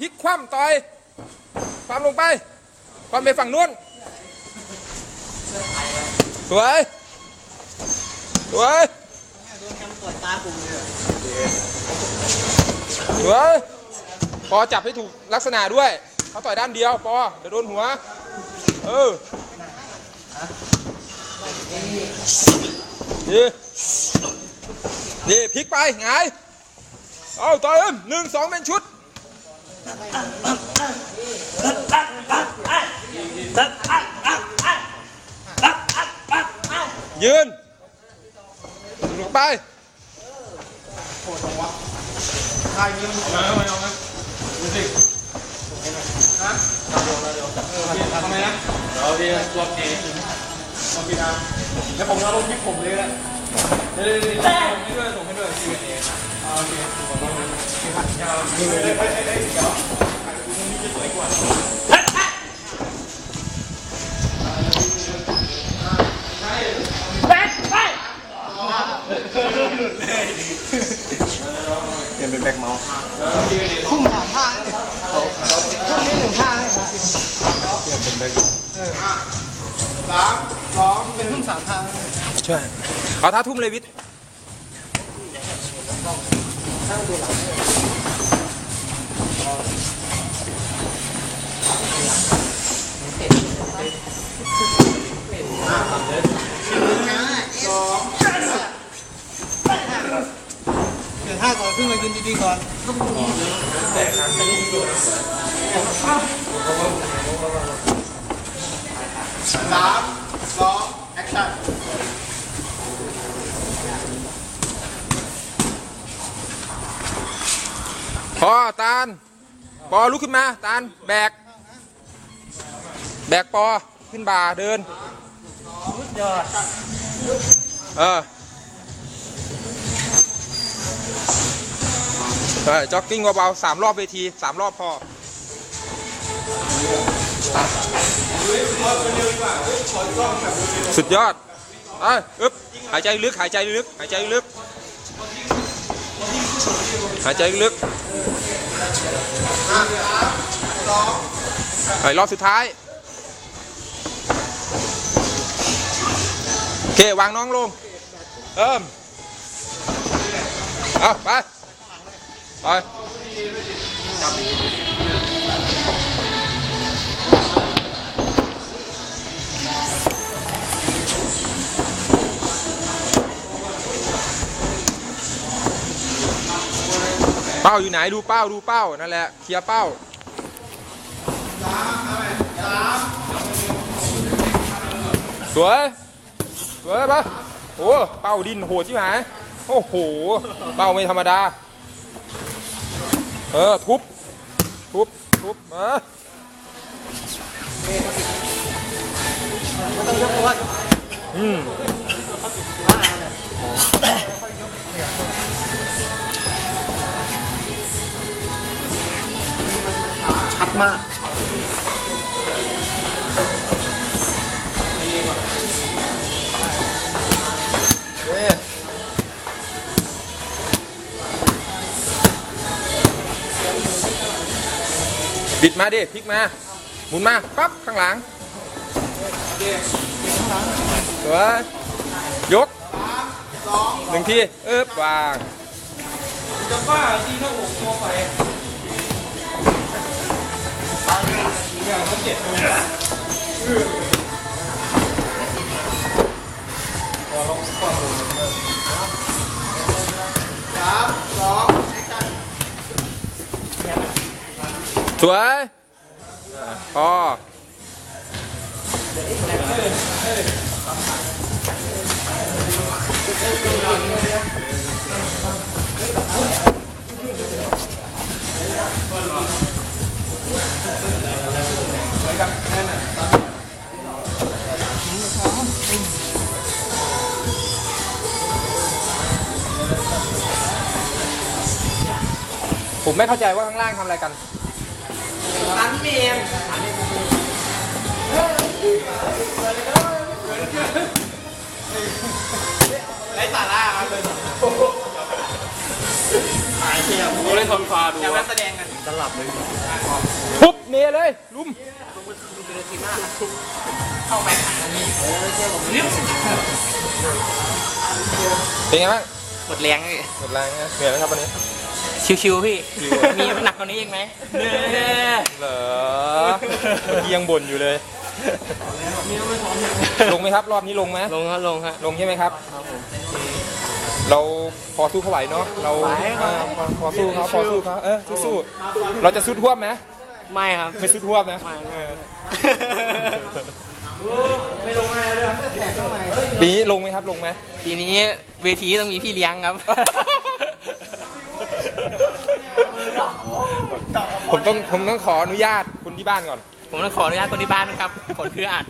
พลิกคว่ำต่อย คว่ำลงไป คว่ำไปฝั่งนู้น สวย สวย โดนกำตรวจตาปุ่มเลยสวยปอจับให้ถูกลักษณะด้วย เขาต่อยด้านเดียวปอเดี๋ยวโดนหัว เออดีดีพลิกไปหงายเอาต่อยอ็มหนึ่งสองเป็นชุด ยืนลงไปเอาดีรอบนี้รอบพี่นะแล้วผมเอาลงคลิปผมเลยนะ เดี๋ยวๆๆส่งให้ด้วยส่งให้ด้วยทีวีเอาโอเคเปลี่ยนเป็นแบ็คเมาส์พุ่งสามท่าเลยพุ่งนี่หนึ่งท่าเลยครับสามสองเป็นพุ่งสามท่าเลย ช่วย เอาท่าทุ่มเลยวิทย์เดี๋ยวท่าก่อนขึ้นมายืนดีๆก่อนสามสองแอคชั่น อตาลปอลุกขึ้นมา ตาลแบก แบกปอขึ้นบ่าเดินเออเออจ็อกกิ้งเบาๆสามรอบเวทีสามรอบพอสุดยอดเอ้ยอึ๊บหายใจลึก หายใจลึก หายใจลึก หายใจลึกไปรอบสุดท้าย โอเค วางน้องลง เอิ่ม เอาไป ไป เป้าอยู่ไหนดูเป้าดูเป้านั่นแหละเคลียร์เป้าสวยสวยปะโอ้เป้าดินโหดชิบหายโอ้โหเป้าไม่ธรรมดา เออทุบทุบทุบมาต้องยกตัวอืม มากบิดมาดิพลิกมาหมุนมาปั๊บข้างหลังสวยยกหนึ่งทีเอ๊บวางจะบ้าที่หน้าอกตัวไป อย่าง ผมไม่เข้าใจว่าข้างล่างทำอะไรกันอันเมียมไร้สาระครับ เล่นทนฟ้าดูอยากว่าแสดงกันจะหลับเลยทุบเนเลยลุมเข้าไปเป็นไงบ้างหมดแรงเลยหมดแรงนะเหนื่อยไหมครับวันนี้ ชิวๆพี่ชิวอะมีหนักกว่านี้อีกไหมเนี่ยเหรอเมื่อกี้ยังบ่นอยู่เลยลงไหมครับรอบนี้ลงไหมลงครับลงครับลงใช่ไหมครับ เราพอสู้เขาไหวเนาะเราไหวครับอ่าพอพอสู้เขาพอสู้เขาเออสู้ๆเราจะสุดท่วมไหมไม่ครับ ไม่สุดท่วมนะไม่เออไม่ลงอะไรเลยแตกเข้าไปปีนี้ลงไหมครับลงไหม ทีนี้เวทีต้องมีพี่เลี้ยงครับ ผมต้องผมต้องขออนุญาตคุณที่บ้านก่อน ผมต้องขออนุญาตคนที่บ้านนะครับผลคืออ่าน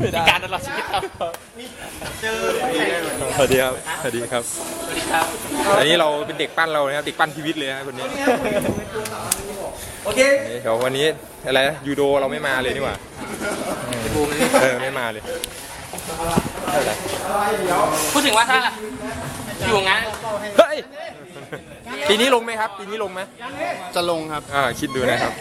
พิการตลอดชีวิตครับสวัสดีครับสวัสดีครับสวัสดีครับอันนี้เราเป็นเด็กปั้นเรานะครับเด็กปั้นชีวิตเลยนะคนนี้โอเคนี่เดี๋ยววันนี้อะไรนะยูโดเราไม่มาเลยนี่หว่าเออไม่มาเลยพูดถึงว่าถ้าอยู่งั้นเฮ้ยปีนี้ลงไหมครับปีนี้ลงไหมจะลงครับอ่าคิดดูนะครับ